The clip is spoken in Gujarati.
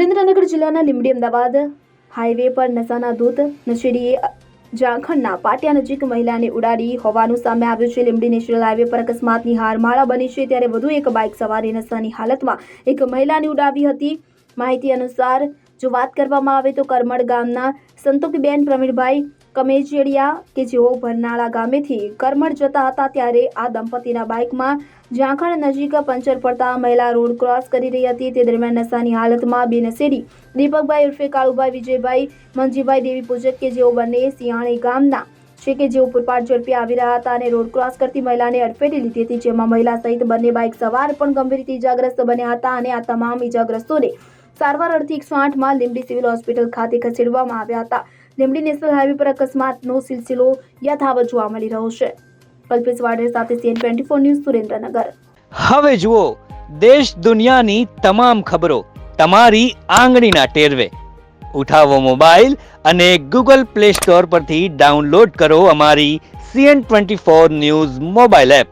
જિલ્લાના લીંબડી અમદાવાદ હાઈવે પર નશાના ધૂત નશેડીએ ઝારખંડના પાટિયા નજીક મહિલાને ઉડાડી હોવાનું સામે આવ્યું છે. લીંબડી નેશનલ હાઈવે પર અકસ્માતની હારમાળા બની છે. ત્યારે વધુ એક બાઇક સવારે નશાની હાલતમાં એક મહિલાને ઉડાવી હતી. માહિતી અનુસાર જો વાત કરવામાં આવે તો કરમડ ગામના સંતોકીબેન પ્રવીણભાઈ કમેજિયા કે જેઓ ભરનાળા ગામેથી કરમડ જતા હતા ત્યારે આ દંપતીના બાઇકમાં ઝાંખણ નજીક પંચર પડતા મહિલા રોડ ક્રોસ કરી રહી હતી. તે દરમિયાન નશાની હાલતમાં બે નશેડી દીપકભાઈ ઉર્ફે કાળુભાઈ, વિજયભાઈ મંજીભાઈ દેવી પૂજક કે જેઓ બંને સિયાણી ગામના છે કે જેઓ પૂરપાટ ઝડપી આવી રહ્યા હતા અને રોડ ક્રોસ કરતી મહિલાને અડફેટી લીધી હતી. જેમાં મહિલા સહિત બંને બાઇક સવાર પણ ગંભીર રીતે ઇજાગ્રસ્ત બન્યા હતા અને આ તમામ ઇજાગ્રસ્તોને સારવાર અર્થે એકસો આઠમાં લીંબડી સિવિલ હોસ્પિટલ ખાતે ખસેડવામાં આવ્યા હતા. લીંબડી નેશનલ હાઈવે પર અકસ્માતનો સિલસિલો યથાવત જોવા મળી રહ્યો છે. કલ્પેશ વાડેર સાથે CN twenty four news Surendranagar. હવે જુઓ, દેશ દુનિયાની તમામ ખબરો તમારી આંગળીના ટેરવે. ઉઠાવો મોબાઈલ અને ગૂગલ પ્લે સ્ટોર પરથી ડાઉનલોડ કરો અમારી CN twenty four news mobile app.